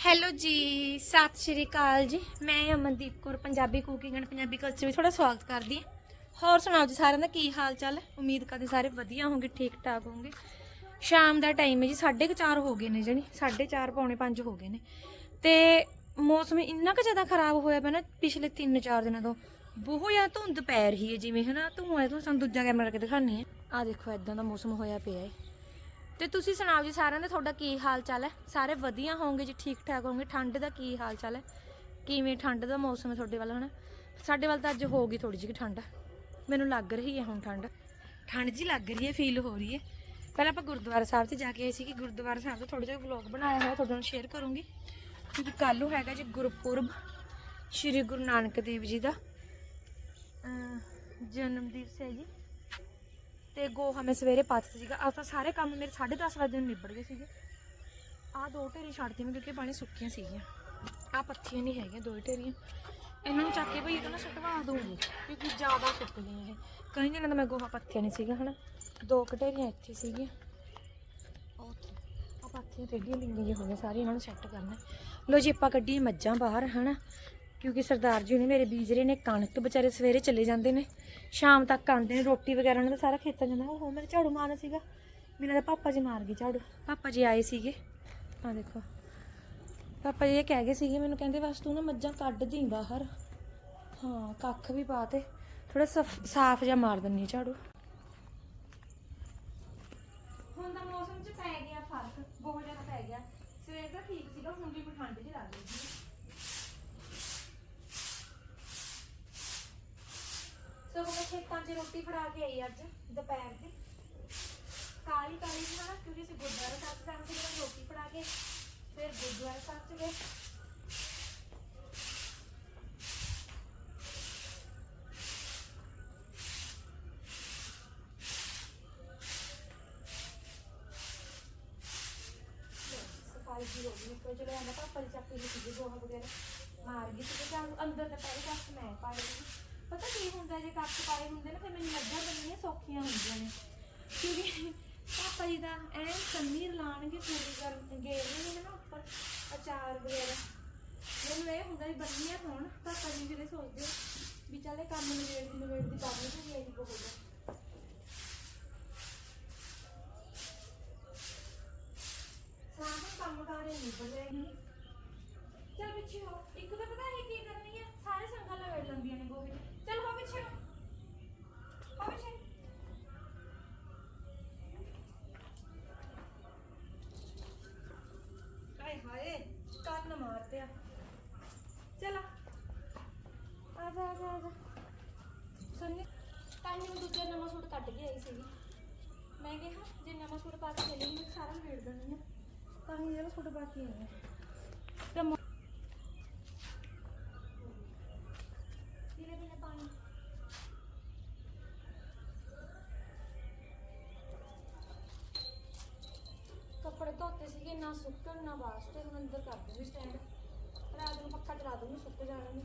Hello ਜੀ, ਸਤਿ ਸ਼੍ਰੀ ਅਕਾਲ ਜੀ। ਮੈਂ Amandeep Kaur, Punjabi cooking and Punjabi culture ਵਿੱਚ ਤੁਹਾਡਾ ਸਵਾਗਤ ਕਰਦੀ ਹਾਂ। ਹੋਰ ਸੁਣਾਓ ਜੀ ਸਾਰਿਆਂ ਦਾ ਕੀ ਹਾਲ ਚਾਲ ਹੈ? ਉਮੀਦ ਕਰਦੇ ਸਾਰੇ ਵਧੀਆ ਹੋਵੋਗੇ ਠੀਕ ਠਾਕ ਹੋਵੋਗੇ ਸ਼ਾਮ ਦਾ ਟਾਈਮ ਹੈ ਜੀ 4:30 ਹੋ ਗਏ ਨੇ ਜਣੀ 4:30 ਪੌਣੇ 5 ਹੋ ਗਏ ਨੇ। ਤੇ ਮੌਸਮ ਇੰਨਾ ਕੁ ਜ਼ਿਆਦਾ ਖਰਾਬ ਹੋਇਆ ਪਿਆ ਨਾ ਪਿਛਲੇ 3-4 ਦਿਨਾਂ ਤੋਂ। ਬਹੁਤ ਜ਼ਿਆਦਾ ਧੁੰਦ ਪੈ ਰਹੀ ਹੈ, ਜਿਵੇਂ ਹਨਾ, ਧੂਆਂ ਤੋਂ ਸਾਨੂੰ ਦੂਜਾ ਕੈਮਰਾ ਕਰਕੇ ਦਿਖਾਣੀ ਹੈ। ਆ ਦੇਖੋ ਇਦਾਂ ਦਾ ਮੌਸਮ ਹੋਇਆ ਪਿਆ ਹੈ। ਤੇ ਤੁਸੀਂ ਸੁਣਾਓ ਜੀ ਸਾਰਿਆਂ ਦਾ ਤੁਹਾਡਾ ਕੀ ਹਾਲ ਚਾਲ ਹੈ? ਸਾਰੇ ਵਧੀਆ ਹੋਵੋਗੇ ਜੀ, ਠੀਕ ਠਾਕ ਹੋਵੋਗੇ ਠੰਡ ਦਾ ਕੀ ਹਾਲ ਚਾਲ ਹੈ? ਕਿਵੇਂ ਠੰਡ ਦਾ ਮੌਸਮ ਹੈ ਤੁਹਾਡੇ ਵੱਲ ਹਨਾ? ਸਾਡੇ ਵੱਲ ਤਾਂ ਅੱਜ ਹੋ ਗਈ ਥੋੜੀ ਜਿਹੀ ਠੰਡ। ਮੈਨੂੰ ਲੱਗ ਰਹੀ ਹੈ ਹੁਣ ਠੰਡ। ਠੰਡ ਜੀ ਲੱਗ ਰਹੀ ਹੈ ਫੀਲ ਹੋ ਰਹੀ ਹੈ। ਪਹਿਲਾਂ ਆਪਾਂ ਗੁਰਦੁਆਰਾ ਸਾਹਿਬ ਤੇ ਜਾ ਕੇ ਆਏ ਸੀ ਕਿ ਗੁਰਦੁਆਰਾ ਸਾਹਿਬ ਦਾ ਥੋੜਾ ਜਿਹਾ ਵਲੌਗ ਬਣਾਇਆ ਹੋਇਆ, ਤੁਹਾਡੇ ਨਾਲ ਸ਼ੇਅਰ ਕਰੂੰਗੀ। ਕਿਉਂਕਿ ਕੱਲ੍ਹ ਨੂੰ ਹੈਗਾ ਜੀ ਗੁਰਪੁਰਬ, ਸ਼੍ਰੀ ਗੁਰੂ ਨਾਨਕ ਦੇਵ ਜੀ ਦਾ ਜਨਮ ਦਿਵਸ ਹੈ ਜੀ। ਤੇ ਗੋਹਾ ਮੈਂ ਸਵੇਰੇ ਪਾਤਾ ਸੀਗਾ। ਆ ਤਾਂ ਸਾਰੇ ਕੰਮ ਮੇਰੇ 10:30 ਵਜੇ ਨੂੰ ਨਿਬੜ ਗਏ ਸੀਗੇ। ਆਹ ਦੋ ਢੇਰੀ ਛੱਡਦੀ ਮੈਂ ਕਿਉਂਕਿ ਪਾਣੀ ਸੁੱਕੀਆਂ ਸੀਗੀਆਂ। ਆਹ ਪੱਥੀਆਂ ਨਹੀਂ ਹੈਗੀਆਂ, ਦੋ ਢੇਰੀਆਂ। ਇਹਨਾਂ ਨੂੰ ਚੱਕ ਕੇ ਭਈ ਇਹਨਾਂ ਸਟਵਾ ਦੂੰਗੀ ਕਿਉਂਕਿ ਜ਼ਿਆਦਾ ਸੁੱਕ ਗਈਆਂ ਇਹ। ਕਈ ਦਿਨਾਂ ਦਾ ਮੈਂ ਗੋਹਾ ਪੱਥਿਆ ਨਹੀਂ ਸੀਗਾ, ਹਨਾ? ਦੋ ਕੁ ਢੇਰੀਆਂ ਇੱਥੇ ਸੀਗੀਆਂ। ਆਹ ਪੱਥੀਆਂ ਟੇਡੀਆਂ ਲਿੰਗੀਆਂ ਹੋਈਆਂ, ਸਾਰੀਆਂ ਇਹਨਾਂ ਨੂੰ ਸੈੱਟ ਕਰਨਾ। ਲੋ ਜੀ, ਆਪਾਂ ਕੱਢੀਏ ਮੱਝਾਂ ਬਾਹਰ, ਹਨਾ? ਕਿਉਂਕਿ ਸਰਦਾਰ ਜੀ ਨੇ ਮੇਰੇ ਬੀਜ ਰਹੇ ਨੇ, ਕਣਕ ਵਿਚਾਰੇ ਸਵੇਰੇ ਚਲੇ ਜਾਂਦੇ ਨੇ, ਸ਼ਾਮ ਤੱਕ ਆਉਂਦੇ ਨੇ, ਰੋਟੀ ਵਗੈਰਾ ਉਹਨਾਂ ਦਾ ਸਾਰਾ ਖੇਤਾਂ ਜਾਂਦਾ ਉਹ ਮੇਰੇ ਝਾੜੂ ਮਾਰਨਾ ਸੀਗਾ। ਮੇਰਾ ਤਾਂ ਪਾਪਾ ਜੀ ਮਾਰ ਗਏ ਝਾੜੂ। ਪਾਪਾ ਜੀ ਆਏ ਸੀਗੇ। ਆ ਦੇਖੋ। ਪਾਪਾ ਜੀ ਇਹ ਕਹਿ ਗਏ ਸੀਗੇ, ਮੈਨੂੰ ਕਹਿੰਦੇ, ਬਸ ਤੂੰ ਨਾ ਮੱਝਾਂ ਕੱਢ ਦੀ ਬਾਹਰ। ਹਾਂ, ਕੱਖ ਵੀ ਪਾ ਤੇ ਥੋੜਾ ਸਾਫ਼ ਜਿਹਾ ਮਾਰ ਦਿੰਨੀ ਝਾੜੂ। ਹੁਣ ਤਾਂ ਮੌਸਮ 'ਚ ਪੈ ਗਿਆ ਫ਼ਰਕ, ਬਹੁਤ ਜ਼ਿਆਦਾ ਪੈ ਗਿਆ। ਸਵੇਰ ਤਾਂ ਠੀਕ ਸੀਗਾ, ਹੁਣ ਵੀ ਠੰਡ ਸੋ ਮੈਂ ਖੇਤਾਂ 'ਚ ਰੋਟੀ ਫੜਾ ਕੇ ਆਈ ਅੱਜ, ਦੁਪਹਿਰ ਦੀ। ਕਾਲੀ ਕਾਲੀ ਜਿਹੀ ਨਾ, ਕਿਉਂਕਿ ਅਸੀਂ ਗੁਰਦੁਆਰਾ ਸਾਹਿਬ ਜਾਣਾ ਸੀ ਮੈਂ ਰੋਟੀ ਫੜਾ ਕੇ ਫਿਰ ਗੁਰਦੁਆਰਾ ਸਾਹਿਬ 'ਚ ਗਏ। ਸਫ਼ਾਈ ਦੀ ਹੋ ਗਈ ਕੋਈ ਜਿਹੜਾ ਆਂਦਾ ਪਾਪਾ ਦੀ ਚੱਕੀ ਦੀ ਸੀ, ਗੋਹਾ ਵਗੈਰਾ। ਮਾਰ ਗਈ ਤੇ ਜਾਂ ਅੰਦਰ ਦਾ ਪਹਿਲੇ ਕੱਖ ਮੈਂ ਪਾ ਲਈ ਪਤਾ ਕੀ ਹੁੰਦਾ, ਜੇ ਕੱਖ ਪਾਏ ਹੁੰਦੇ ਨੇ, ਫਿਰ ਮੈਨੂੰ ਮੱਝਾਂ ਬੰਨੀਆਂ ਸੌਖੀਆਂ ਹੁੰਦੀਆਂ ਨੇ। ਕਿਉਂਕਿ ਪਾਪਾ ਜੀ ਦਾ ਐਨ ਸੰਨੀ ਲਾਣਗੇ ਪੂਰੀ ਕਰ ਗੇਰਨੇ ਨੇ ਨਾ ਉੱਪਰ, ਅਚਾਰ ਵਗੈਰਾ। ਮੈਨੂੰ ਇਹ ਹੁੰਦਾ ਵੀ ਬੰਨੀਆਂ ਹੋਣ, ਪਾਪਾ ਜੀ ਜਿਹੜੇ ਸੋਚਦੇ ਵੀ ਚੱਲ ਇਹ ਕੰਮ ਨਵੇੜ ਦੀ ਨਵੇੜ ਦੀ ਕਰ ਲਈ ਤੇ ਇਹ ਬਹੁਤ ਸਾਰੇ ਕੰਮ ਕਾਰੇ ਨਿਬੜ ਰਹੇ ਚੱਲ ਪਿੱਛੇ ਹੋ ਇੱਕ ਤਾਂ ਪਤਾ ਹੈ ਕੀ ਕਰਨੀ ਹੈ ਸਾਰੇ ਸੰਗਾਂ ਲਵੇੜ ਲੈਂਦੀਆਂ ਨੇ ਗੋਹੇ 'ਚ ਚੱਲ ਹੋ ਪਿੱਛੇ ਨੂੰ ਹੋ ਪਿੱਛੇ ਹਾਏ ਹਾਏ ਕੰਨ ਮਾਰ ਪਿਆ ਚਲ ਆ ਆ ਜਾ ਆ ਜਾ ਆ ਜਾ ਸੰਨੀ ਤਾਈ ਨੂੰ ਦੂਜਾ ਨਵਾਂ ਸੂਟ ਕੱਢ ਕੇ ਆਈ ਸੀਗੀ। ਮੈਂ ਕਿਹਾ, ਜੇ ਨਵਾਂ ਸੂਟ ਪਾ ਕੇ ਚੱਲੀ, ਮੈਂ ਸਾਰਾ ਵੇੜ ਦੇਣੀ ਆ ਤਾਂ ਹੀ ਜਿਹੜਾ ਸੂਟ ਬਾਕੀ ਹੈ। ਤੇ ਮ- ਧੀਰੇ ਧੀਰੇ ਪਾਣੀ ਕੱਪੜੇ ਧੋਤੇ ਸੀਗੇ ਨਾ ਸੁੱਕਣ ਨਾ ਵਾਸਤੇ ਹੁਣ ਅੰਦਰ ਕਰ ਦੂੰਗੀ ਸਟੈਂਡ ਰਾਤ ਨੂੰ ਪੱਖਾ ਚਲਾ ਦੂੰਗੀ ਸੁੱਕ ਜਾਣਗੇ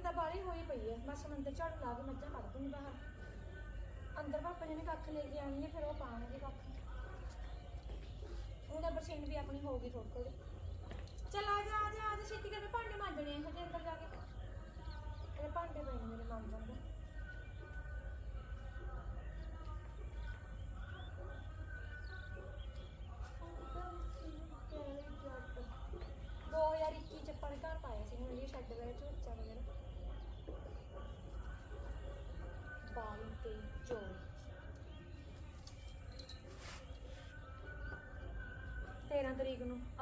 ਮੱਛਰੀ ਜੀ ਇੱਕ ਤਾਂ ਬਾਲੀ ਹੋਈ ਪਈ ਹੈ ਬਸ ਹੁਣ ਅੰਦਰ ਝਾੜੂ ਲਾ ਕੇ ਮੱਝਾਂ ਕੱਢ ਦੂੰਗੀ ਬਾਹਰ। ਅੰਦਰ ਪਾਪਾ ਜੀ ਨੇ ਕੱਖ ਲੈ ਕੇ ਆਣੀ ਹੈ ਫਿਰ ਉਹ ਪਾਣਗੇ ਕੱਖ। ਉਹਦਾ ਪਰਸੈਂਟ ਵੀ ਆਪਣੀ ਹੋਊਗੀ ਥੋੜੀ ਥੋੜੀ ਚਲ ਆ ਜਾ ਆ ਜਾ ਆ ਜਾ। ਛੇਤੀ ਕਰਕੇ ਭਾਂਡੇ ਮਾਂਜਣੇ ਆ ਹਜੇ ਅੰਦਰ ਜਾ ਕੇ। ਇਹ ਭਾਂਡੇ ਪਏ ਨੇ ਮੇਰੇ ਮਾਂਜਣ ਦੇ। ਦੋ ਹਜ਼ਾਰ ਇੱਕੀ ਚ ਆਪਾਂ ਨੇ ਘਰ ਪਾਇਆ ਸੀ, ਹੁਣ ਇਹ ਸ਼ੈੱਡ ਵਗੈਰਾ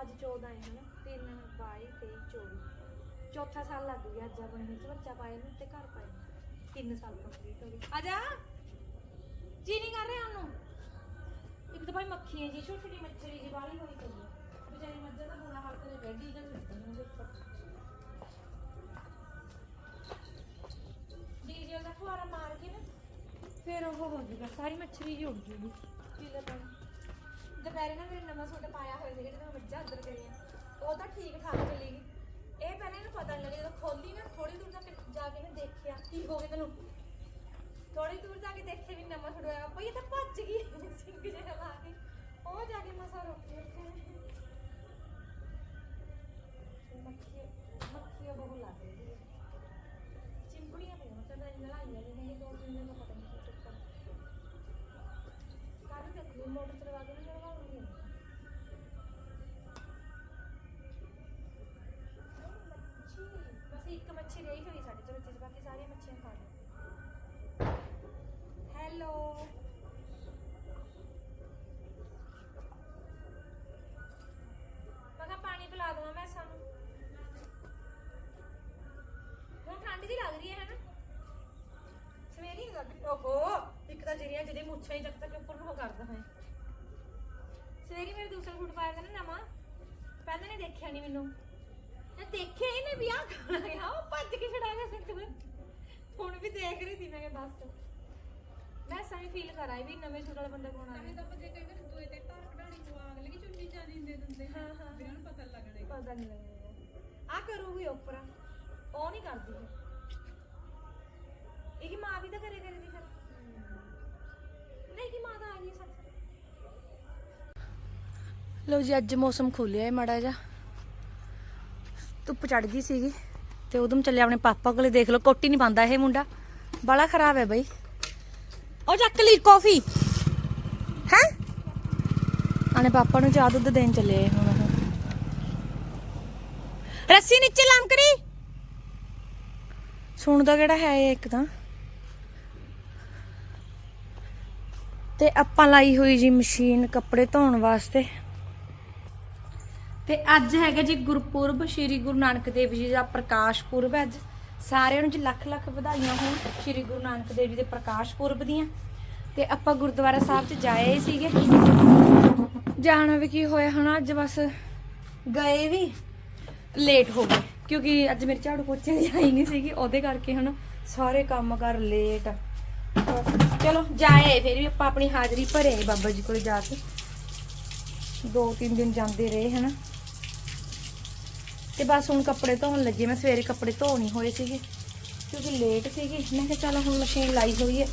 ਅੱਜ 14 ਹੈ, ਹਨਾ? 3 22 23 24 ਚੌਥਾ ਸਾਲ ਲੱਗ ਗਿਆ ਅੱਜ ਆਪਣੇ ਵਿੱਚ, ਬੱਚਾ ਪਾਇਆ ਨੂੰ ਤੇ ਘਰ ਪਾਇਆ ਨੂੰ। ਤਿੰਨ ਸਾਲ ਕੰਪਲੀਟ ਹੋ ਗਏ। ਆ ਜਾ! ਜੀ ਨਹੀਂ ਕਰ ਰਿਹਾ ਉਹਨੂੰ। ਇੱਕ ਤਾਂ ਭਾਈ ਮੱਖੀ ਹੈ ਜੀ ਛੋਟੀ ਛੋਟੀ ਮੱਛਰੀ ਜੀ, ਵਾਲੀ ਹੋਈ ਪਈ ਹੈ। ਵਿਚਾਰੀ ਮੱਝਾਂ ਦਾ ਬੁਰਾ ਹਾਲ ਕਰੇ ਬੈਠੀ ਜਾਂ ਲੱਗੀ ਨੂੰ ਦੇਖੋ। ਡੀਜ਼ਲ ਦਾ ਫੁਆਰਾ ਮਾਰ ਕੇ ਨਾ, ਫਿਰ ਉਹ ਹੋ ਜਾਊਗਾ, ਸਾਰੀ ਮੱਛਰੀ ਜੀ ਉੱਡ ਜੂਗੀ। ਪੀਲੇ ਪਾਣੀ? ਦੁਪਹਿਰੇ ਨਾ ਮੇਰੇ ਨਵਾਂ ਸੂਟ ਪਾਇਆ ਹੋਇਆ ਸੀ, ਜਿਹੜਾ ਮੈਂ ਮੱਝਾਂ ਅੰਦਰ ਕਰੀਆਂ। ਉਹ ਤਾਂ ਠੀਕ ਠਾਕ ਚੱਲੀ ਗਈ। ਇਹ ਪਹਿਲੇ ਨੂੰ ਪਤਾ ਨਹੀਂ ਲੱਗਿਆ, ਜਦੋਂ ਖੋਲੀ ਨਾ ਥੋੜੀ ਦੂਰ ਤੱਕ ਜਾ ਕੇ ਨਾ ਦੇਖਿਆ, ਕੀ ਹੋ ਗਿਆ ਤੈਨੂੰ? ਥੋੜੀ ਦੂਰ ਜਾ ਕੇ ਦੇਖੇ ਵੀ ਨਵਾਂ ਸੂਟ ਹੋਇਆ ਭਈ ਇਹ ਤਾਂ ਭੱਜ ਗਈ ਸਿੰਘ ਜਿਹਾ ਲਾ ਕੇ। ਉਹ ਜਾ ਕੇ ਮਸਾ ਰੋਕੀ ਰੱਖਿਆ ਮੱਖੀ ਮੱਖੀ ਉਹ ਲਾ ਦੇ ਚਿੰਪੜੀਆਂ ਪਈਆਂ ਮਤਲਬ ਇਹਨਾਂ ਲਾਈਆਂ ਨਹੀਂ ਦੋ ਤਿੰਨ ਦਿਨ ਪਤਾ ਨਹੀਂ ਕੀ ਚੱਕਰ। ਕਰ ਦੇਖੋ ਮੋਟਰ ਚਲਵਾ ਕੇ। ਹੈਲੋ ਮੈਂ ਕਿਹਾ ਪਾਣੀ ਪਿਲਾ ਦਵਾਂ ਮੈਂ ਸਾਨੂੰ ਹੁਣ ਠੰਡ ਦੀ ਲੱਗ ਰਹੀ ਹੈ, ਹਨਾ? ਸਵੇਰੀ ਹੀ ਲੱਗ ਓਹੋ, ਇੱਕ ਤਾਂ ਜਿਹੜੀਆਂ ਜਿਹੜੇ ਮੁੱਛਾਂ ਹੀ ਚੱਕ ਤੱਕ ਉੱਪਰ ਨੂੰ ਉਹ ਕਰਦਾ ਹੈ ਸਵੇਰੀ ਮੇਰੇ ਦੂਸਰਾ ਸੂਟ ਪਾਇਆ ਸੀ ਨਾ ਨਵਾਂ। ਪਹਿਲਾਂ ਨੇ ਦੇਖਿਆ ਨਹੀਂ ਮੈਨੂੰ। ਮੈਂ ਦੇਖਿਆ ਹੀ ਵੀ ਆਹ ਖਾਣਾ ਗਿਆ? ਉਹ ਭੱਜ ਕੇ ਛੜਾ ਗਿਆ ਸੱਟ ਮੈਂ ਹੁਣ ਵੀ ਦੇਖ ਰਹੀ ਸੀ, ਮੈਂ ਕਿਹਾ ਦੱਸ। ਸਹੀ ਫੀਲ ਕਰਾਂ ਵੀ ਨਵੇਂ ਸੂਟ ਵਾਲਾ ਬੰਦਾ ਕੋਣ ਆ ਤਾਂ ਜੇ ਕਈ ਵਾਰ ਦੂਏ ਤੇ ਧਾਰ ਕਢਾਣੀ ਲਗੀ ਚੁੰਨੀ ਚਾਨੀ ਦੇ ਦਿੰਦੇ। ਹਾਂ, ਹਾਂ, ਵੀ ਉਹਨਾਂ ਨੂੰ ਪਤਾ ਲੱਗਣਾ ਪਤਾ ਨਹੀਂ ਲੱਗੇਗਾ ਆ ਕਰੂਗੀ ਉੱਪਰ ਉਹ ਨਹੀਂ ਕਰਦੀ ਹੈ ਇਹ। ਕੀ ਮਾਂ ਵੀ ਤਾਂ ਕਰੇ ਕਰੇ ਦੀ ਫਿਰ। ਨਹੀਂ ਕਿ ਮਾਂ ਤਾਂ ਆ ਗਈ ਸੱਚ ਲੋ ਜੀ ਅੱਜ ਮੌਸਮ ਖੁੱਲਿਆ ਹੈ ਮਾੜਾ ਜਿਹਾ। ਧੁੱਪ ਚੜ ਗਈ ਸੀਗੀ ਤੇ ਉਦੋਂ ਚੱਲਿਆ ਆਪਣੇ ਪਾਪਾ ਕੋਲੇ ਦੇਖ ਲਓ। ਕੋਟੀ ਨਹੀਂ ਪਾਉਂਦਾ ਇਹ ਮੁੰਡਾ। ਬੜਾ ਖਰਾਬ ਹੈ ਬਈ। ਉਹ ਚੱਕ ਲਈ ਕਾਫੀ। ਹੈ? ਆਨੇ ਪਾਪਾ ਨੂੰ ਚਾਹ ਦੁੱਧ ਦੇਣ ਚੱਲੇ ਹੁਣ ਉਹ। ਰੱਸੀ ਨੀਚੇ ਲਾਮ ਕਰੀ ਸੁਣਦਾ ਕਿਹੜਾ ਹੈ ਇਹ ਇੱਕ ਤਾਂ। ਤੇ ਆਪਾਂ ਲਾਈ ਹੋਈ ਜੀ ਮਸ਼ੀਨ ਕੱਪੜੇ ਧੋਣ ਵਾਸਤੇ। ਤੇ ਅੱਜ ਹੈਗਾ ਜੀ ਗੁਰਪੁਰਬ ਸ਼੍ਰੀ ਗੁਰੂ ਨਾਨਕ ਦੇਵ ਜੀ ਦਾ ਪ੍ਰਕਾਸ਼ ਪੁਰਬ ਹੈ ਅੱਜ। ਸਾਰਿਆਂ ਨੂੰ ਜੀ ਲੱਖ ਲੱਖ ਵਧਾਈਆਂ ਹੋਣ ਸ਼੍ਰੀ ਗੁਰੂ ਨਾਨਕ ਦੇਵ ਜੀ ਦੇ ਪ੍ਰਕਾਸ਼ ਪੁਰਬ ਦੀਆਂ। ਤੇ ਆਪਾਂ ਗੁਰਦੁਆਰਾ ਸਾਹਿਬ 'ਚ ਜਾਏ ਹੀ ਸੀਗੇ। ਜਾਣਾ ਵੀ ਕੀ ਹੋਇਆ ਹੁਣ, ਅੱਜ ਬਸ ਗਏ ਵੀ ਲੇਟ ਹੋ ਗਏ। ਕਿਉਂਕਿ ਅੱਜ ਮੇਰੇ ਝਾੜੂ ਪੋਚੇ ਦੀ ਆਈ ਨਹੀਂ ਸੀਗੀ, ਉਹਦੇ ਕਰਕੇ ਹਨਾ ਸਾਰੇ ਕੰਮ ਕਰ ਲੇਟ ਚਲੋ, ਜਾਏ, ਫਿਰ ਵੀ ਆਪਾਂ ਆਪਣੀ ਹਾਜ਼ਰੀ ਭਰੇ ਬਾਬਾ ਜੀ ਕੋਲ ਜਾ ਕੇ। ਦੋ ਤਿੰਨ ਦਿਨ ਜਾਂਦੇ ਰਹੇ, ਹਨਾ। ਤੇ ਬਸ ਹੁਣ ਕੱਪੜੇ ਧੋਣ ਲੱਗੇ ਮੈਂ, ਸਵੇਰੇ ਕੱਪੜੇ ਧੋ ਨਹੀਂ ਹੋਏ ਸੀਗੇ, ਕਿਉਂਕਿ ਲੇਟ ਸੀਗੀ। ਮੈਂ ਕਿਹਾ ਚੱਲ ਹੁਣ ਮਸ਼ੀਨ ਲਾਈ ਹੋਈ ਹੈ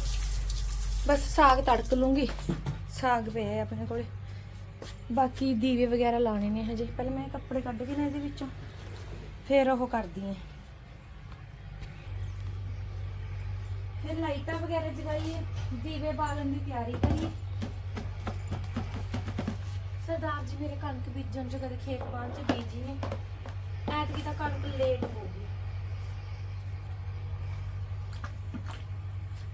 ਬਸ ਸਾਗ ਤੜਕ ਲੂੰਗੀ। ਸਾਗ ਪਿਆ ਹੈ ਆਪਣੇ ਕੋਲੇ। ਬਾਕੀ ਦੀਵੇ ਵਗੈਰਾ ਲਾਣੇ ਨੇ ਹਜੇ। ਪਹਿਲਾਂ ਮੈਂ ਕੱਪੜੇ ਕੱਢ ਕੇ ਨਾ ਇਹਦੇ ਵਿੱਚੋਂ, ਫਿਰ ਉਹ ਕਰਦੀ ਹਾਂ ਫਿਰ ਲਾਈਟਾਂ ਵਗੈਰਾ ਜਗਾਈਏ। ਦੀਵੇ ਬਾਲਣ ਦੀ ਤਿਆਰੀ ਕਰੀਏ। ਸਰਦਾਰ ਜੀ ਮੇਰੇ ਕਣਕ ਬੀਜਣ ਚ ਕਦੇ ਖੇਤ ਬਾਣ ਚ ਬੀਜੀ ਨੇ ਐਤਕੀ ਤਾਂ ਕਣਕ ਲੇਟ ਹੋ ਗਈ।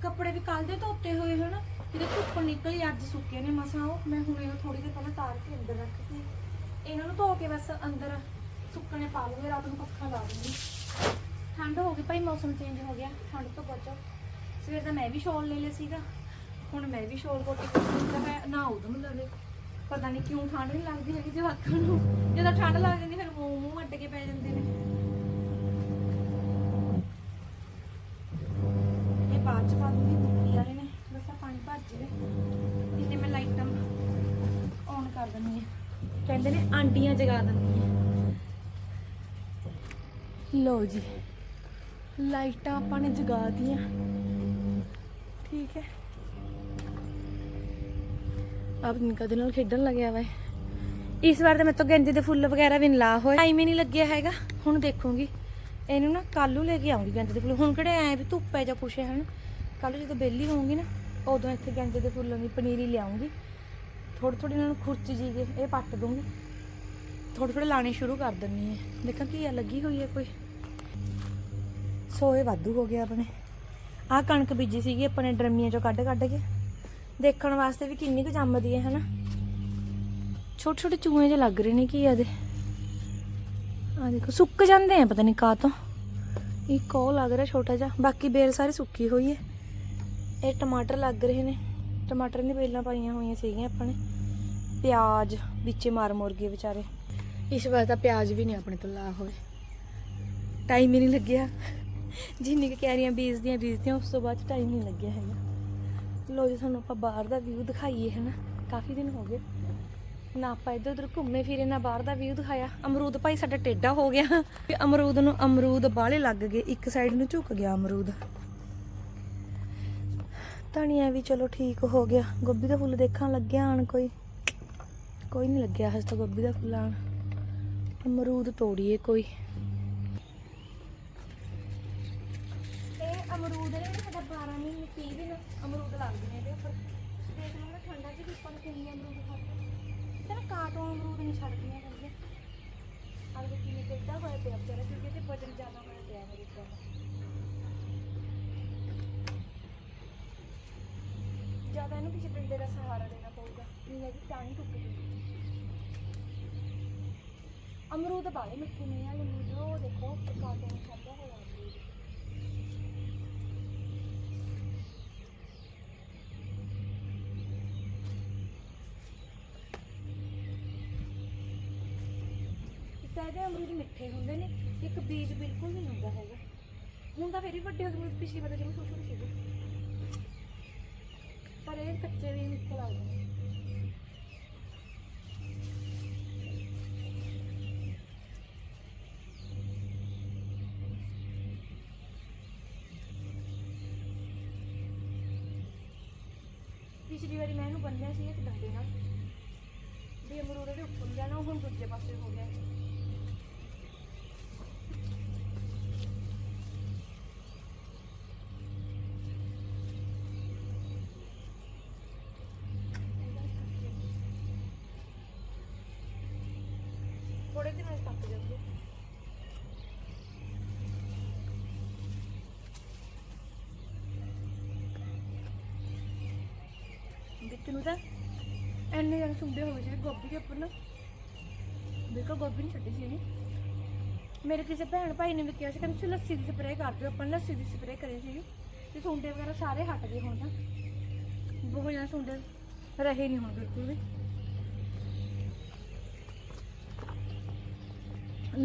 ਕੱਪੜੇ ਵੀ ਕੱਲ ਦੇ ਧੋਤੇ ਹੋਏ ਹਨ ਜਿਹੜੇ ਧੁੱਪ ਨਿਕਲੀ, ਅੱਜ ਸੁੱਕੇ ਨੇ ਮਸਾਂ ਉਹ। ਮੈਂ ਹੁਣ ਇਹ ਥੋੜੀ ਦੇਰ ਪਹਿਲਾਂ ਤਾਰ ਕੇ ਅੰਦਰ ਰੱਖ ਰੱਖਤੀ ਇਹਨਾਂ ਨੂੰ ਧੋ ਕੇ ਬਸ ਅੰਦਰ ਸੁੱਕਣੇ ਪਾ ਲੂੰਗੀ, ਰਾਤ ਨੂੰ ਪੱਖਾ ਲਾ ਦੂੰਗੀ ਠੰਡ ਹੋ ਗਈ ਭਾਈ, ਮੌਸਮ ਚੇਂਜ ਹੋ ਗਿਆ, ਠੰਡ ਤੋਂ ਬਚੋ। ਸਵੇਰ ਦਾ ਮੈਂ ਵੀ ਸ਼ਾਲ ਲੈ ਲਿਆ ਸੀਗਾ, ਹੁਣ ਮੈਂ ਵੀ ਸ਼ਾਲ ਕੋਟੀ ਕੋਟੀ ਮੈਂ ਨਾ ਉਦੋਂ ਲਵੇ ਪਤਾ ਨਹੀਂ ਕਿਉਂ ਠੰਡ ਨਹੀਂ ਲੱਗਦੀ ਹੈਗੀ ਜਵਾਕਾਂ ਨੂੰ। ਜਦੋਂ ਠੰਡ ਲੱਗ ਜਾਂਦੀ, ਫਿਰ ਮੂੰਹ ਮੂੰਹ ਅੱਡ ਕੇ ਪੈ ਜਾਂਦੇ ਨੇ। ਇਹ ਬਾਅਦ ਚ ਪਾ ਦੂੰਗੀ, ਮਿੱਟੀ ਵਾਲੇ ਨੇ। ਬਸ ਆ ਪਾਣੀ ਭਰ ਜਾਵੇ ਇੰਨੇ ਮੈਂ ਲਾਈਟਾਂ ਔਨ ਕਰ ਦਿੰਦੀ ਆ ਕਹਿੰਦੇ ਨੇ ਆਂਡੀਆਂ ਜਗਾ ਦਿੰਦੀ ਆ ਲੋ ਜੀ, ਲਾਈਟਾਂ ਆਪਾਂ ਨੇ ਜਗਾ ਦੀਆਂ ਆਪ ਕਦੇ ਨਾਲ ਖੇਡਣ ਲੱਗਿਆ ਵਾ ਇਸ ਵਾਰ ਤਾਂ ਮੇਰੇ ਤੋਂ ਗੈਂਦੇ ਦੇ ਫੁੱਲ ਵਗੈਰਾ ਵੀ ਨੀ ਲਾ ਹੋਏ। ਟਾਈਮ ਹੀ ਨਹੀਂ ਲੱਗਿਆ ਹੈਗਾ। ਹੁਣ ਦੇਖੂਗੀ। ਇਹਨੂੰ ਨਾ ਕੱਲੂ ਲੈ ਕੇ ਆਉਂਗੀ ਗੈਂਦੇ ਦੇ ਫੁੱਲ। ਹੁਣ ਕਿਹੜੇ ਐ ਵੀ ਧੁੱਪ ਹੈ ਜਾਂ ਕੁਛ ਹੈ ਹਨ। ਕੱਲ ਜਦੋਂ ਬੇਲੀ ਹੋਊਂਗੀ ਨਾ, ਉਦੋਂ ਇੱਥੇ ਗੈਂਦੇ ਦੇ ਫੁੱਲਾਂ ਦੀ ਪਨੀਰੀ ਲਿਆਉਂਗੀ। ਥੋੜੇ ਥੋੜੇ ਇਹਨਾਂ ਨੂੰ ਖੁਰਚ ਜੀ ਕੇ ਇਹ ਪੱਟ ਦੂੰਗੀ। ਥੋੜੇ ਥੋੜੇ ਲਾਣੇ ਸ਼ੁਰੂ ਕਰ ਦਿੰਨੀ ਹੈ ਦੇਖਾਂ ਕੀ ਲੱਗੀ ਹੋਈ ਹੈ ਕੋਈ। ਸੋਏ ਵਾਧੂ ਹੋ ਗਿਆ ਆਪਣੇ। ਆਹ ਕਣਕ ਬੀਜੀ ਸੀਗੀ, ਆਪਣੇ ਡਰਮੀਆਂ ਚੋਂ ਕੱਢ ਕੱਢ ਕੇ। ਦੇਖਣ ਵਾਸਤੇ ਵੀ ਕਿੰਨੀ ਕੁ ਜੰਮਦੀ ਹੈ, ਹਨਾ? ਛੋਟੇ ਛੋਟੇ ਚੂਹੇ ਜਿਹੇ ਲੱਗ ਰਹੇ ਨੇ ਕੀ ਆਦੇ ਆ ਦੇਖੋ, ਸੁੱਕ ਜਾਂਦੇ ਆ ਪਤਾ ਨਹੀਂ ਕਾ ਤੋਂ। ਇਹ ਉਹ ਲੱਗ ਰਿਹਾ ਛੋਟਾ ਜਿਹਾ, ਬਾਕੀ ਬੇਲ ਸਾਰੀ ਸੁੱਕੀ ਹੋਈ ਹੈ। ਇਹ ਟਮਾਟਰ ਲੱਗ ਰਹੇ ਨੇ। ਟਮਾਟਰ ਦੀਆਂ ਬੇਲਾਂ ਪਾਈਆਂ ਹੋਈਆਂ ਸੀਗੀਆਂ ਆਪਾਂ ਨੇ। ਪਿਆਜ਼ ਵਿੱਚੇ ਮਾਰ ਮੁਰ ਗਏ ਵਿਚਾਰੇ। ਇਸ ਵਾਰ ਤਾਂ ਪਿਆਜ਼ ਵੀ ਨਹੀਂ ਆਪਣੇ ਤੋਂ ਲਾ ਹੋਏ। ਟਾਈਮ ਹੀ ਨਹੀਂ ਲੱਗਿਆ। ਜਿੰਨੀ ਕੁ ਕਿਆਰੀਆਂ ਬੀਜਦੀਆਂ ਬੀਜਦੀਆਂ ਉਸ ਤੋਂ ਬਾਅਦ ਟਾਈਮ ਨਹੀਂ ਲੱਗਿਆ ਹੈਗਾ। ਲੋ ਜੀ, ਤੁਹਾਨੂੰ ਆਪਾਂ ਬਾਹਰ ਦਾ ਵਿਊ ਦਿਖਾਈਏ ਹਨਾ ਕਾਫੀ ਦਿਨ ਹੋ ਗਏ। ਨਾ ਆਪਾਂ ਇੱਧਰ ਉੱਧਰ ਘੁੰਮੇ ਫਿਰੇ, ਨਾ ਬਾਹਰ ਦਾ ਵਿਊ ਦਿਖਾਇਆ। ਅਮਰੂਦ ਭਾਈ ਸਾਡਾ ਟੇਡਾ ਹੋ ਗਿਆ। ਵੀ ਅਮਰੂਦ ਨੂੰ ਅਮਰੂਦ ਬਾਹਲੇ ਲੱਗ ਗਏ, ਇੱਕ ਸਾਈਡ ਨੂੰ ਝੁਕ ਗਿਆ ਅਮਰੂਦ। ਧਨੀਆ ਵੀ ਚਲੋ ਠੀਕ ਹੋ ਗਿਆ। ਗੋਭੀ ਦਾ ਫੁੱਲ ਦੇਖਣ ਲੱਗਿਆ ਆਣ ਕੋਈ। ਕੋਈ ਨਹੀਂ ਲੱਗਿਆ ਹਜੇ ਤਾਂ ਗੋਭੀ ਦਾ ਫੁੱਲ ਆਣ। ਅਮਰੂਦ ਤੋੜੀਏ ਕੋਈ। ਇਹ ਅਮਰੂਦ ਨੇ ਸਾਡਾ 12 ਮਹੀਨੇ 30 ਦਿਨ ਅਮਰੂਦ ਲੱਗਦੇ ਨੇ ਇਹਦੇ ਉੱਪਰ। ਦੇਖ ਲਓ ਨਾ ਠੰਡਾ ਚ ਵੀ ਆਪਾਂ ਨੂੰ ਕਿੰਨੇ ਅਮਰੂਦ ਖਾਦੇ ਤੇ ਨਾ ਕਾਟੋਂ ਅਮਰੂਦ ਨਹੀਂ ਛੱਡਦੀਆਂ ਹੈਗੀਆਂ। ਆਹ ਦੇਖੋ ਕਿੰਨੇ ਟੇਡਾ ਹੋਇਆ ਪਿਆ ਵਿਚਾਰਾ, ਕਿਉਂਕਿ ਇਹਦੇ ਵਜਨ ਜ਼ਿਆਦਾ ਹੋਇਆ ਪਿਆ ਮੇਰੇ ਕੋਲ ਜ਼ਿਆਦਾ ਇਹਨੂੰ ਕਿਸੇ ਡੰਡੇ ਦਾ ਸਹਾਰਾ ਦੇਣਾ ਪਊਗਾ। ਨਹੀਂ ਇਹਦੀ ਟਾਣੀ ਟੁੱਟ ਜੂਗੀ ਅਮਰੂਦ ਬਾਲੇ ਮਿੱਠੇ ਨੇ ਆ, ਅਮਰੂਦ, ਉਹ ਦੇਖੋ, ਕਾਟੋਂ ਨੂੰ ਖਾਦਾ ਹੋਇਆ ਅਮਰੂਦ ਇੱਕ ਅਮਰੂਦ ਮਿੱਠੇ ਹੁੰਦੇ ਨੇ, ਇੱਕ ਬੀਜ ਬਿਲਕੁਲ ਨਹੀਂ ਹੁੰਦਾ ਹੈਗਾ। ਹੁਣ ਤਾਂ ਫਿਰ ਵੀ ਵੱਡੇ ਹੋ ਅਮਰੂਦ ਪਿਛਲੀ ਵਾਰ ਤਾਂ ਜਿਵੇਂ ਛੋਟੇ ਛੋਟੇ ਸੀਗੇ। ਪਰ ਇਹ ਕੱਚੇ ਵੀ ਮਿੱਠੇ ਲੱਗਦੇ ਨੇ। ਪਿਛਲੀ ਵਾਰੀ ਮੈਂ ਇਹਨੂੰ ਬੰਨਿਆ ਸੀ ਇੱਕ ਡੰਡੇ ਨਾਲ, ਵੀ ਅਮਰੂਦ ਦੇ ਉੱਪਰ ਨੂੰ ਜਾਣਾ, ਉਹ ਹੁਣ ਦੂਜੇ ਪਾਸੇ ਹੋ ਗਿਆ ਥੋੜੇ ਦਿਨਾਂ ਚ ਪੱਕ ਜਾਊਗੇ ਵਿੱਚ ਨੂੰ ਤਾਂ ਐਨੇ ਜ਼ਿਆਦਾ ਸੁੰਡੇ ਹੋ ਗਏ ਸੀ ਗੋਭੀ ਦੇ ਉੱਪਰ ਨਾ। ਬਿਲਕੁਲ ਗੋਭੀ ਨਹੀਂ ਛੱਡੀ ਸੀ ਇਹਨੇ। ਮੇਰੇ ਕਿਸੇ ਭੈਣ ਭਾਈ ਨੇ ਵੀ ਕਿਹਾ ਸੀ ਕਿ ਤੁਸੀਂ ਲੱਸੀ ਦੀ ਸਪਰੇਅ ਕਰ ਦਿਓ, ਆਪਾਂ ਲੱਸੀ ਦੀ ਸਪਰੇਅ ਕਰੀ ਸੀ। ਤੇ ਸੁੰਡੇ ਵਗੈਰਾ ਸਾਰੇ ਹਟ ਗਏ ਹੁਣ ਤਾਂ। ਬਹੁਤ ਜ਼ਿਆਦਾ ਸੁੰਡੇ ਰਹੇ ਨਹੀਂ ਹੁਣ ਬਿਲਕੁਲ ਵੀ।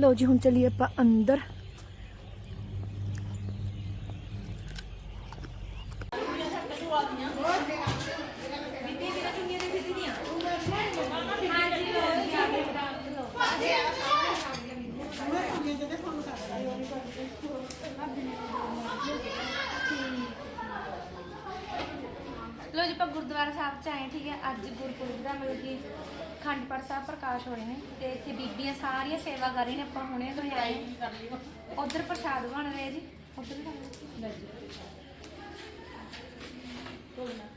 ਲੋ ਜੀ, ਹੁਣ ਚਲੀਏ ਆਪਾਂ ਅੰਦਰ ਲੋ ਜੀ ਆਪਾਂ ਗੁਰਦੁਆਰਾ ਸਾਹਿਬ ਚ ਆਏ ਠੀਕ ਹੈ ਅੱਜ ਗੁਰਪੁਰਬ ਦਾ ਮਤਲਬ ਕਿ ਖੰਡ ਸਾਹਿਬ ਪ੍ਰਕਾਸ਼ ਹੋ ਰਹੇ ਨੇ ਤੇ ਇੱਥੇ ਬੀਬੀਆਂ ਸਾਰੀਆਂ ਸੇਵਾ ਕਰ ਰਹੀਆਂ ਨੇ, ਆਪਾਂ ਹੁਣੇ ਤੋਂ ਆਏ ਉਧਰ ਪ੍ਰਸ਼ਾਦ ਬਣ ਰਿਹਾ ਜੀ। ਉਧਰ ਵੀ ਬਣ ਰਿਹਾ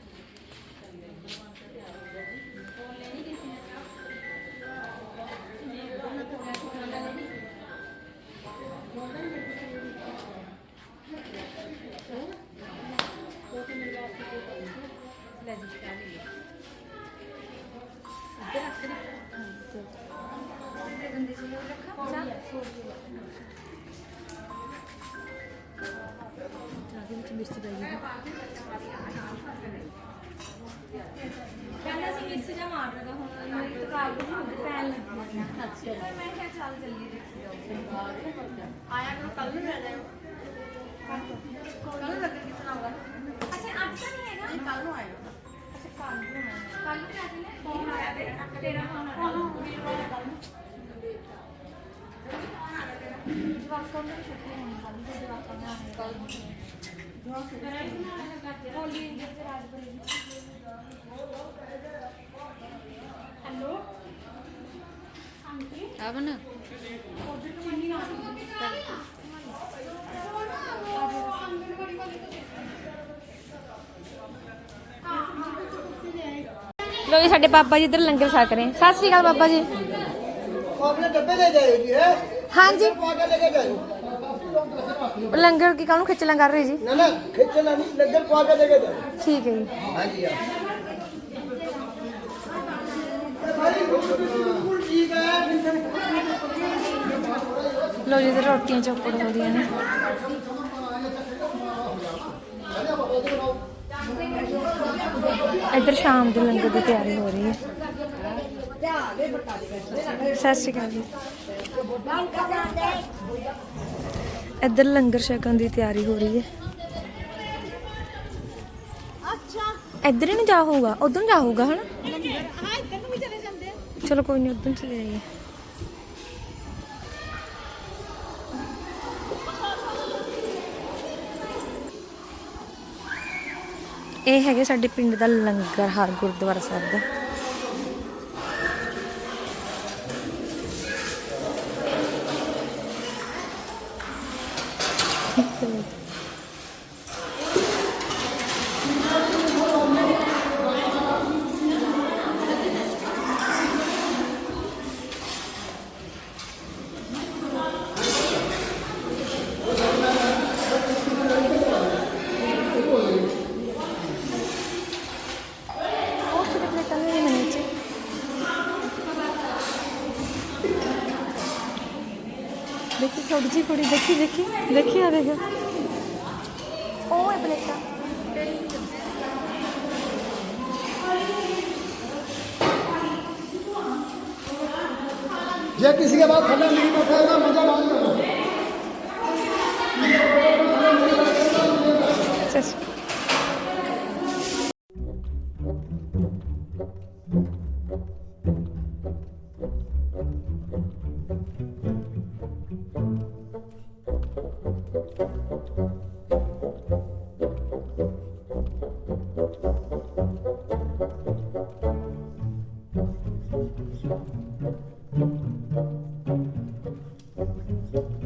ਜਵਾਕਾਂ ਨੂੰ ਛੁੱਟੀ ਹੋਣੀ ਕੱਲ ਨੂੰ ਜਵਾਕਾਂ ਨੇ ਆਉਣਾ ਕੱਲ ਹੋਲੀ ਇੰਦਰ ਤੇ ਰਾਜਪੁਰੀ ਹੈਲੋ ਆਂਟੀ ਆਵਨ ਉਧਰ ਚੁੰਨੀ ਨਾ ਲੋ ਜੀ ਸਾਡੇ ਬਾਬਾ ਜੀ ਇੱਧਰ ਲੰਗਰ ਛਕ ਰਹੇ ਸਤਿ ਸ੍ਰੀ ਅਕਾਲ ਬਾਬਾ ਜੀ अपने डब्बे ले जाइए जी है ਹਾਂਜੀ। ਲੰਗਰ ਕੀ ਕਾਹਨੂੰ ਖਿੱਚਲਾਂ ਕਰ ਰਹੇ ਜੀ? ਨਾ ਨਾ ਖਿੱਚਣਾ ਨਹੀਂ ਲੰਗਰ ਪਵਾ ਕੇ ਲੈ ਕੇ ਠੀਕ ਹੈ ਜੀ। ਹਾਂਜੀ ਲੋ ਜੀ ਤੇ ਰੋਟੀਆਂ ਚੌਪੜ ਹੋ ਰਹੀਆਂ ਨੇ। ਇੱਧਰ ਸ਼ਾਮ ਦੇ ਲੰਗਰ ਦੀ ਤਿਆਰੀ ਹੋ ਰਹੀ ਹੈ। ਸਤਿ ਸ਼੍ਰੀ ਅਕਾਲ ਜੀ। ਇੱਧਰ ਲੰਗਰ ਛਕਣ ਦੀ ਤਿਆਰੀ ਹੋ ਰਹੀ ਹੈ। ਅੱਛਾ। ਇੱਧਰ ਨਹੀਂ ਜਾ ਹੋਊਗਾ ਉਧਰ ਜਾ ਹੋਊਗਾ ਹਨਾ? ਹਾਂ ਇੱਧਰ ਨੂੰ ਵੀ ਚਲੇ ਜਾਂਦੇ ਆ। ਚਲੋ ਕੋਈ ਨਹੀਂ ਉਧਰ ਚਲੇ ਜਾਈਏ ਇਹ ਹੈਗੇ ਸਾਡੇ ਪਿੰਡ ਦਾ ਲੰਗਰ ਹਾਲ ਗੁਰਦੁਆਰਾ ਸਾਹਿਬ ਦਾ। छोटी कुड़ी देखी देखी देखी आ देखो ओ है प्लेटा ये किसी के बाद खड़ा नहीं बैठेगा मजा डाल ਸਤਿ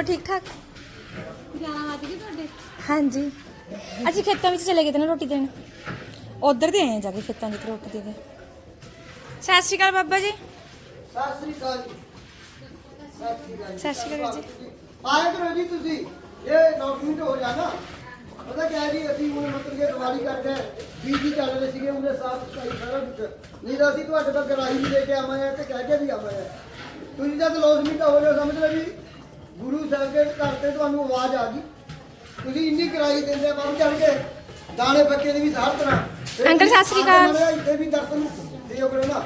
ਹੋ ਠੀਕ ਠਾਕ? ਜਾਣਾ ਵੱਜ ਗਈ ਤੁਹਾਡੇ? ਹਾਂਜੀ। ਅਸੀਂ ਖੇਤਾਂ ਵਿੱਚ ਚਲੇ ਗਏ ਤੇ ਨਾ ਰੋਟੀ ਦੇਣ। ਉਧਰ ਦੇ ਆਏ ਜਾ ਕੇ ਖੇਤਾਂ ਵਿੱਚ ਰੋਟੀ ਦੇ ਕੇ ਸਤਿ ਸ਼੍ਰੀ ਅਕਾਲ ਬਾਬਾ ਜੀ। ਸਤਿ ਸ੍ਰੀ ਅਕਾਲ ਜੀ। ਸਤਿ ਸ੍ਰੀ ਅਕਾਲ ਸਤਿ ਸ਼੍ਰੀ ਅਕਾਲ ਜੀ। ਆਏ ਕਰੋ ਜੀ ਤੁਸੀਂ। ਇਹ ਡਾਕੂਮੈਂਟ ਹੋ ਜਾਣਾ ਪਤਾ ਕਿਆ ਹੈ ਜੀ ਅਸੀਂ ਉਹ ਮਤਲਬ ਕਿ ਦਿਵਾਲੀ ਕਰਕੇ ਬੀਜੀ ਚੱਲ ਰਹੇ ਸੀਗੇ ਉਹਦੇ ਸਾਫ਼ ਸਫ਼ਾਈ ਸਾਰਾ ਕੁਝ ਨਹੀਂ ਤਾਂ ਅਸੀਂ ਤੁਹਾਡੇ ਤੋਂ ਗਰਾਈ ਵੀ ਦੇ ਕੇ ਆਵਾਂਗੇ ਤੇ ਕਹਿ ਕੇ ਵੀ ਆਵਾਂਗੇ। ਤੁਸੀਂ ਜਦ ਲੋਸਮੀਤਾ ਹੋ ਜਾਓ ਸਮਝ ਲਓ ਵੀ ਗੁਰੂ ਸਾਹਿਬ ਦੇ ਘਰ ਤੇ ਤੁਹਾਨੂੰ ਆਵਾਜ਼ ਆ ਗਈ। ਤੁਸੀਂ ਇੰਨੀ ਕਰਾਈ ਦਿੰਦੇ ਵੱਧ ਚੜ ਕੇ ਦਾਣੇ ਬੱਕੇ ਦੀ ਵੀ ਸਾਰ ਤਰ੍ਹਾਂ। ਅੰਕਲ, ਸਤਿ ਸ੍ਰੀ ਅਕਾਲ। ਇੱਥੇ ਵੀ ਦਰਸ਼ਨ ਦਿਓ ਕਰੋ ਨਾ।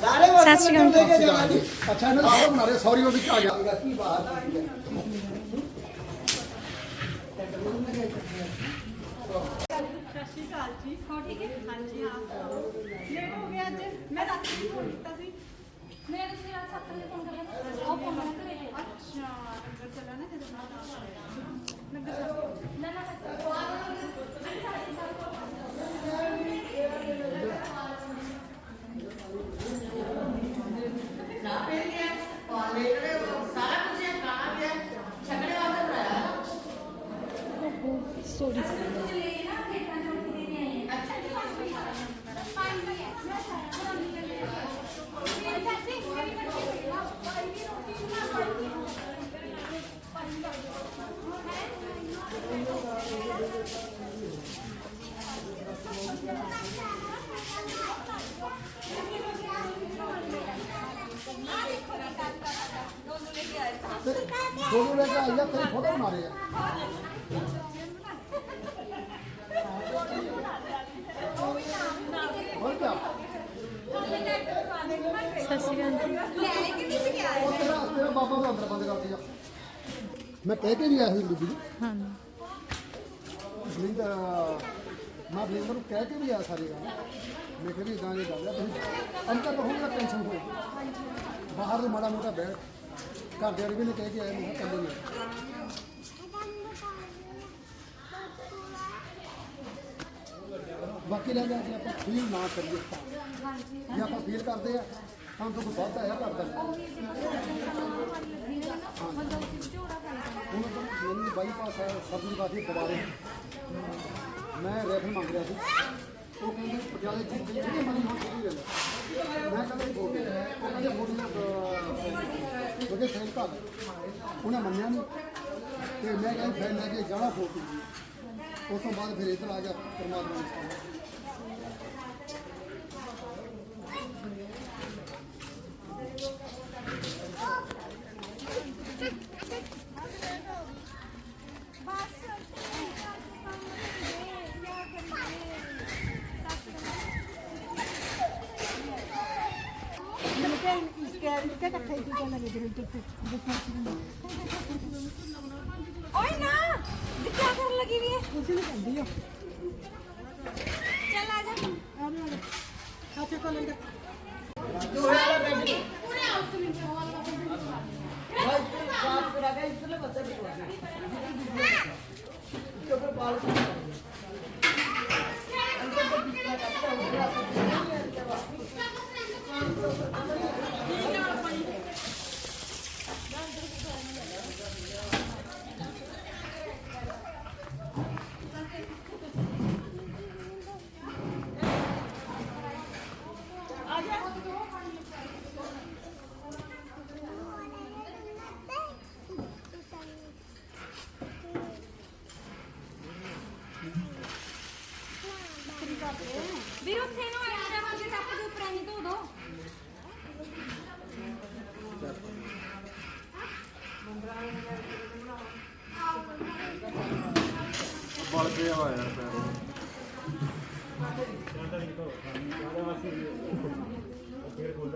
ਸਾਰੇ ਸਤਿ ਸ਼੍ਰੀ ਅਕਾਲ। ਲੈ ਕੇ ਜਾਣਾ ਜੀ। ਅੱਛਾ ਇਹਨਾਂ ਦਾ ਸਾਰਾ ਬਣਾ ਰਹੇ ਸੌਰੀ ਉਹ ਵਿੱਚ ਆ ਗਿਆ। ਕੀ ਬਾਤ ਹੈ। ਸਤਿ ਸ਼੍ਰੀ ਅਕਾਲ ਜੀ ਹੋ ਠੀਕ ਹੈ ਹਾਂਜੀ ਹਾਂ ਲੇਟ ਹੋ ਗਿਆ ਅੱਜ ਮੈਂ ਰਾਤੀ ਵੀ ਫੋਨ ਕੀਤਾ ਸੀ ਮੈਂ ਤੁਸੀਂ ਰਾਤ ਸੱਤ ਵਜੇ ਫੋਨ ਕਰਿਆ ਉਹ ਫੋਨ ਕਰੇ ਅੱਛਾ ਅੰਦਰ ਚੱਲਾ ਨਾ ਕਿਤੇ ਨਗਰ ਚੱਲ ਨਾ ਨਾ ਸੋਰੀ ਦੋਨੋਂ ਲੈ ਕੇ ਆਈਆ ਤੇਰੀ ਫੋਟੋ ਬਣਾ ਰਹੇ ਆ ਹੋਰ ਕੀ ਸਤਿ ਸ਼੍ਰੀ ਅਕਾਲ ਉਹ ਤੇਰਾ ਤੇਰਾ ਬਾਬਾ ਦਾ ਅੰਦਰ ਬੰਦ ਕਰ ਦਿਆ ਮੈਂ ਕਹਿ ਕੇ ਵੀ ਆਇਆ ਸੀ ਬੀਬੀ ਨੂੰ ਹਾਂ ਬਲਿੰਦਰ ਮੈਂ ਬਲਿੰਦਰ ਨੂੰ ਕਹਿ ਕੇ ਵੀ ਆਇਆ ਸਾਰੀ ਗੱਲ ਮੈਂ ਕਿਹਾ ਵੀ ਇਦਾਂ ਇਹ ਗੱਲ ਆ ਤੁਸੀਂ ਅੰਦਰ ਰਹੋਗੇ ਟੈਨਸ਼ਨ ਹੋਏਗੀ ਬਾਹਰ ਦੇ ਮਾੜਾ ਮੋਟਾ ਬੈਠ ਘਰ ਦੇ ਵੀ ਨੇ ਕਹਿ ਕੇ ਆਏ ਮੈਂ ਕਿਹਾ ਕੱਲੇ ਨਹੀਂ ਬਾਕੀ ਰਹਿ ਗਿਆ ਜੇ ਆਪਾਂ ਫੀਲ ਨਾ ਕਰੀਏ ਤਾਂ ਜੇ ਆਪਾਂ ਫੀਲ ਕਰਦੇ ਆ, ਤਾਂ ਤੋਂ ਵੱਧ ਆਇਆ ਕਰਦਾ ਹੁਣ ਤਾਂ ਮੈਨੂੰ ਬਾਈਪਾਸ ਹੈ ਸਬਜ਼ੀ ਬਾਦੀ ਦੁਬਾਰੇ। ਮੈਂ ਰੈਫਰ ਮੰਗ ਰਿਹਾ ਸੀ। ਉਹ ਕਹਿੰਦੇ ਪਟਿਆਲੇ ਚ ਜਿਹੜੇ ਮਨੀ ਹੁਣ ਕਿਹਦੀ ਗੱਲ ਹੈ? ਮੈਂ ਕਹਿੰਦਾ ਜੀ ਉਹ ਕਹਿੰਦੇ ਵੋਟ ਉਹਦੇ ਸੇਲ ਕਰ ਉਹਨੇ ਮੰਨਿਆ ਨਹੀਂ ਤੇ ਮੈਂ ਕਹਿੰਦਾ ਫਿਰ ਲੈ ਕੇ ਜਾਣਾ ਫੋਟੋ ਉਸ ਤੋਂ ਬਾਅਦ ਫਿਰ ਇੱਧਰ ਆ ਗਿਆ ਪਰਮਾਤਮਾ ਨੇ ਸਾਥ ਮਿਲਕੇ ਇਸਕੇ ਇਸਕੇ ਇਕੱਠੇ ਹੀ ਚੀਜ਼ਾਂ ਲਗੇ ਜਿਹੜੇ ਓਏ ਨਾ, ਜੀ ਕੀ ਕਰਨ ਲੱਗੀ ਵੀ ਹੈ ਕੁਝ ਨਹੀਂ ਕਹਿੰਦੀ ਉਹ ਚੱਲ ਆ ਜਾ। ਆ ਰਹੇ ਆ ਅੱਛਾ ਕੋਲ ਅੰਦਰ ਵੀਰ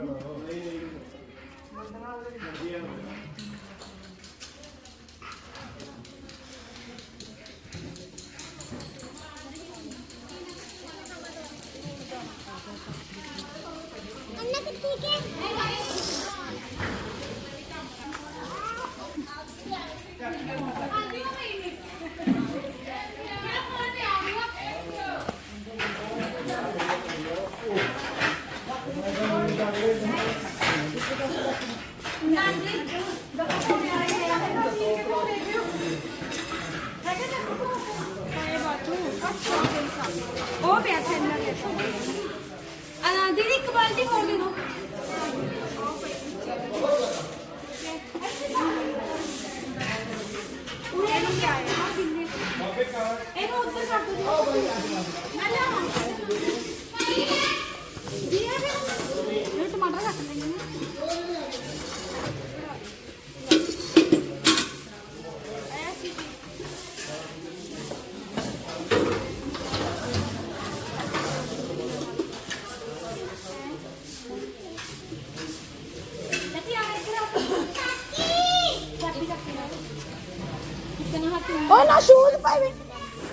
ਨਹੀਂ ਨਹੀਂ ਮੰਦਨਾ ਉਹਦੇ ਮੰਦੀ ਆ ਉਹ ਪਿਆ ਸੈਂਡਲ ਦੇ ਆ ਦੀਦੀ, ਇੱਕ ਬਾਲਟੀ ਹੋਰ ਦੇ ਦੋ ਇਹਨੂੰ ਕੀ ਆਇਆ ਇਹਨੂੰ ਉੱਧਰ ਕਰ ਦੋ ਮੈਂ ਲਿਆਵਾਂ। Olha na chuva, pai.